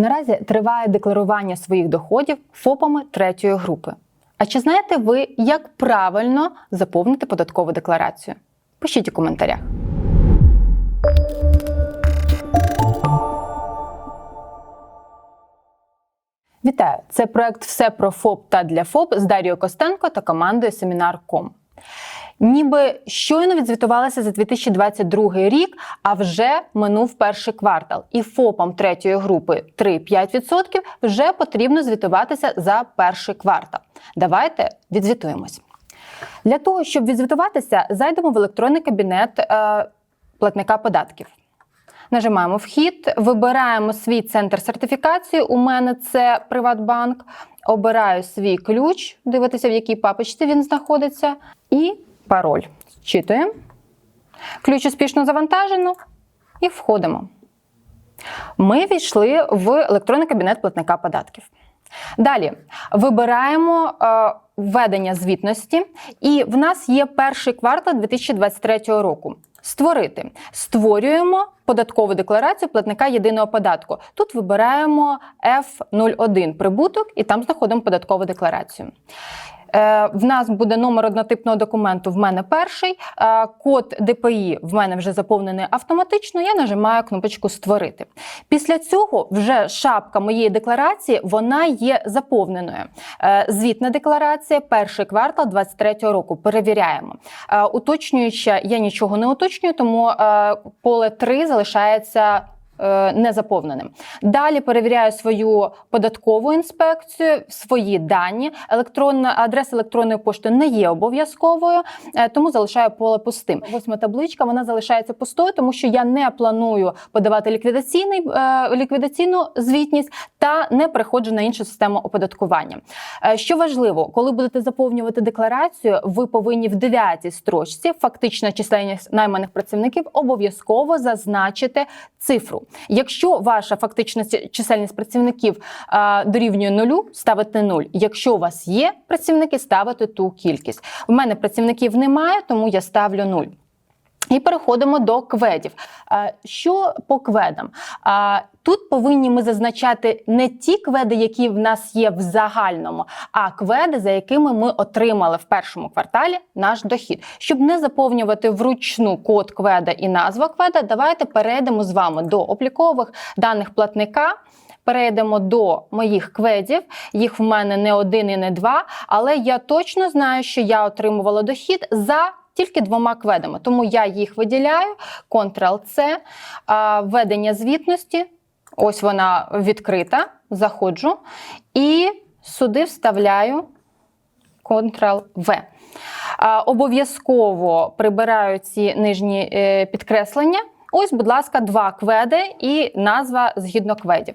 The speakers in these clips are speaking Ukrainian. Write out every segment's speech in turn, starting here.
Наразі триває декларування своїх доходів ФОПами третьої групи. А чи знаєте ви, як правильно заповнити податкову декларацію? Пишіть у коментарях. Вітаю! Це проект Все про ФОП та для ФОП з Дарією Костенко та командою Семінар.ком. Ніби щойно відзвітувалися за 2022 рік, а вже минув перший квартал. І ФОПам третьої групи 3-5% вже потрібно звітуватися за перший квартал. Давайте відзвітуємось. Для того, щоб відзвітуватися, зайдемо в електронний кабінет е, платника податків. Нажимаємо вхід, вибираємо свій центр сертифікації. У мене це Приватбанк. Обираю свій ключ, дивитися, в якій папочці він знаходиться, і пароль. Зчитуємо. Ключ успішно завантажено і входимо. Ми війшли в електронний кабінет платника податків. Далі вибираємо е, введення звітності, і в нас є перший квартал 2023 року. Створити. Створюємо податкову декларацію платника єдиного податку. Тут вибираємо F01 прибуток і там знаходимо податкову декларацію. Е, В нас буде номер однотипного документу. В мене перший. Е, Код ДПІ в мене вже заповнений автоматично. Я нажимаю кнопочку Створити. Після цього вже шапка моєї декларації вона є заповненою. Е, Звітна декларація, перший квартал 2023 року. Перевіряємо. Уточнюючи, я нічого не уточнюю, тому поле 3 залишається незаповненим. Далі перевіряю свою податкову інспекцію, свої дані. Електронна адреса електронної пошти не є обов'язковою, е, тому залишаю поле пустим. Восьма табличка вона залишається пустою, тому що я не планую подавати ліквідаційний е, ліквідаційну звітність та не переходжу на іншу систему оподаткування. Е, Що важливо, коли будете заповнювати декларацію, ви повинні в дев'ятій строчці фактична чисельність найманих працівників обов'язково зазначити цифру. Якщо ваша фактична чисельність працівників дорівнює нулю, ставите нуль. Якщо у вас є працівники, ставите ту кількість. У мене працівників немає, тому я ставлю нуль. І переходимо до кведів. Що по кведам? Тут повинні ми зазначати не ті кведи, які в нас є в загальному, а кведи, за якими ми отримали в першому кварталі наш дохід. Щоб не заповнювати вручну код кведа і назва кведа, давайте перейдемо з вами до облікових даних платника. Перейдемо до моїх кведів. Їх в мене не один і не два, але я точно знаю, що я отримувала дохід за тільки двома кведами. Тому я їх виділяю. Ctrl-C, введення звітності. Ось вона відкрита. Заходжу і сюди вставляю Ctrl-V. Обов'язково прибираю ці нижні е, підкреслення. Ось, будь ласка, два кведи і назва згідно кведів.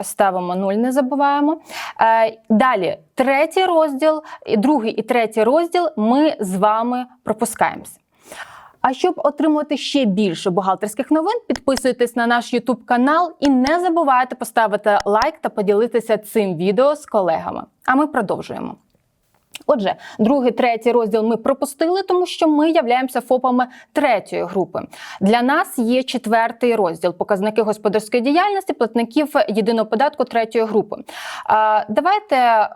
Ставимо 0, не забуваємо. Е, Далі, третій розділ, другий і третій розділ ми з вами пропускаємося. А щоб отримувати ще більше бухгалтерських новин, підписуйтесь на наш YouTube канал і не забувайте поставити лайк та поділитися цим відео з колегами. А ми продовжуємо. Отже, другий, третій розділ ми пропустили, тому що ми являємося ФОПами третьої групи. Для нас є четвертий розділ показники господарської діяльності платників єдиного податку третьої групи. Давайте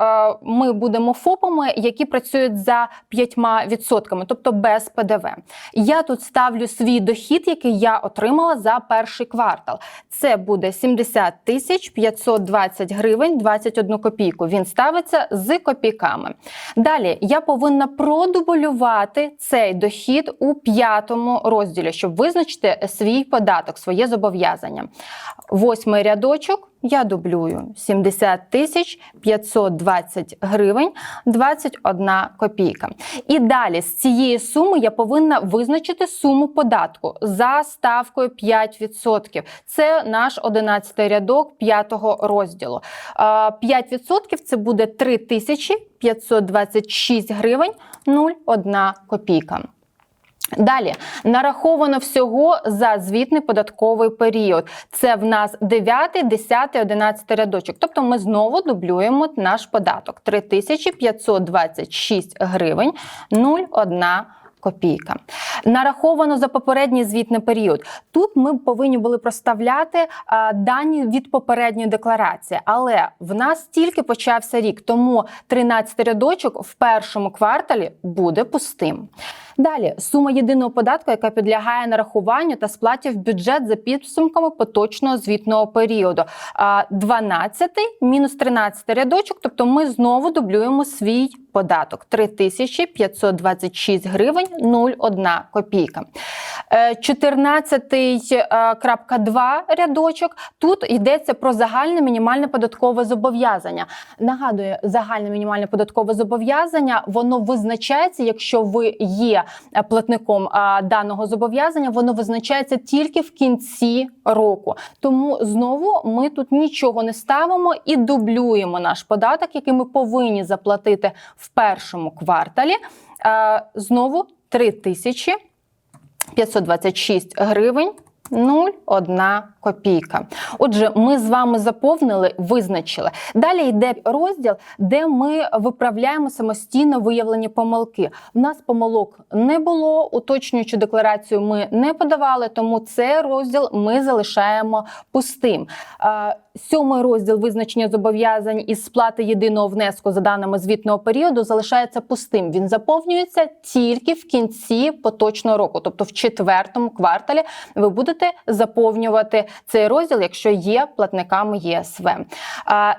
ми будемо ФОПами, які працюють за 5%, тобто без ПДВ. Я тут ставлю свій дохід, який я отримала за перший квартал. Це буде 70 тисяч 520 гривень 21 копійку. Він ставиться з копійками. Далі я повинна продублювати цей дохід у п'ятому розділі, щоб визначити свій податок, своє зобов'язання. Восьмий рядочок. Я дублюю 70 тисяч 520 гривень 21 копійка. І далі з цієї суми я повинна визначити суму податку за ставкою 5%. Це наш 11 рядок 5 розділу. 5% це буде 3526 гривень 01 копійка. Далі нараховано всього за звітний податковий період. Це в нас 9, 10, 11 рядочок. Тобто ми знову дублюємо наш податок 3526 гривень 01 копійка. Нараховано за попередній звітний період. Тут ми повинні були проставляти а, дані від попередньої декларації, але в нас тільки почався рік, тому 13 рядочок в першому кварталі буде пустим. Далі сума єдиного податку, яка підлягає нарахуванню та сплаті в бюджет за підсумками поточного звітного періоду. А, 12 мінус 13 рядочок, тобто ми знову дублюємо свій податок 3526 гривень 0,1 копійка. Е, 14.2 рядочок. Тут йдеться про загальне мінімальне податкове зобов'язання. Нагадую, загальне мінімальне податкове зобов'язання воно визначається, якщо ви є е, платником даного зобов'язання, воно визначається тільки в кінці року. Тому знову ми тут нічого не ставимо і дублюємо наш податок, який ми повинні заплатити в першому кварталі. Е, Знову 3 тисячі 526 гривень. 0,1 копійка. Отже, ми з вами заповнили, визначили. Далі йде розділ, де ми виправляємо самостійно виявлені помилки. У нас помилок не було, уточнюючу декларацію ми не подавали, тому цей розділ ми залишаємо пустим. Сьомий розділ визначення зобов'язань із сплати єдиного внеску за даними звітного періоду залишається пустим. Він заповнюється тільки в кінці поточного року, тобто в четвертому кварталі ви будете заповнювати цей розділ, якщо є платниками ЄСВ.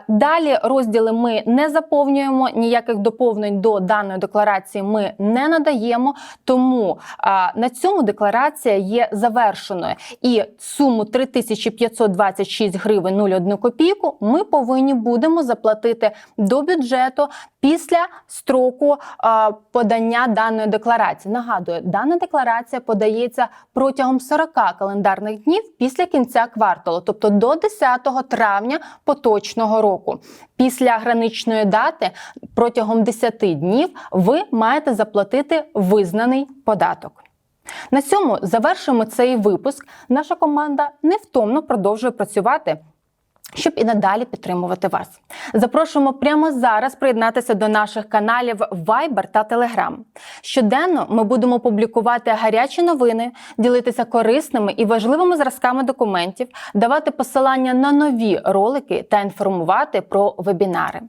Далі розділи ми не заповнюємо, ніяких доповнень до даної декларації ми не надаємо, тому на цьому декларація є завершеною. І суму 3526 гривень 0,1 копійку ми повинні будемо заплатити до бюджету після строку а, подання даної декларації. Нагадую, дана декларація подається протягом 40 календарних днів після кінця кварталу, тобто до 10 травня поточного року. Після граничної дати протягом 10 днів ви маєте заплатити визнаний податок. На цьому завершуємо цей випуск. Наша команда невтомно продовжує працювати. Щоб і надалі підтримувати вас, запрошуємо прямо зараз приєднатися до наших каналів Viber та Telegram. Щоденно ми будемо публікувати гарячі новини, ділитися корисними і важливими зразками документів, давати посилання на нові ролики та інформувати про вебінари.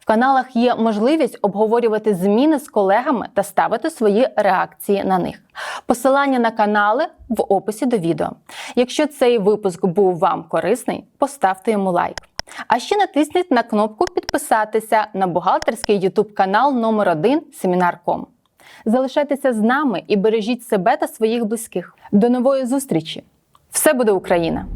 В каналах є можливість обговорювати зміни з колегами та ставити свої реакції на них. Посилання на канали в описі до відео. Якщо цей випуск був вам корисний, поставте йому лайк. А ще натисніть на кнопку підписатися на бухгалтерський YouTube канал номер 1 Семінар.ком. Залишайтеся з нами і бережіть себе та своїх близьких. До нової зустрічі! Все буде Україна!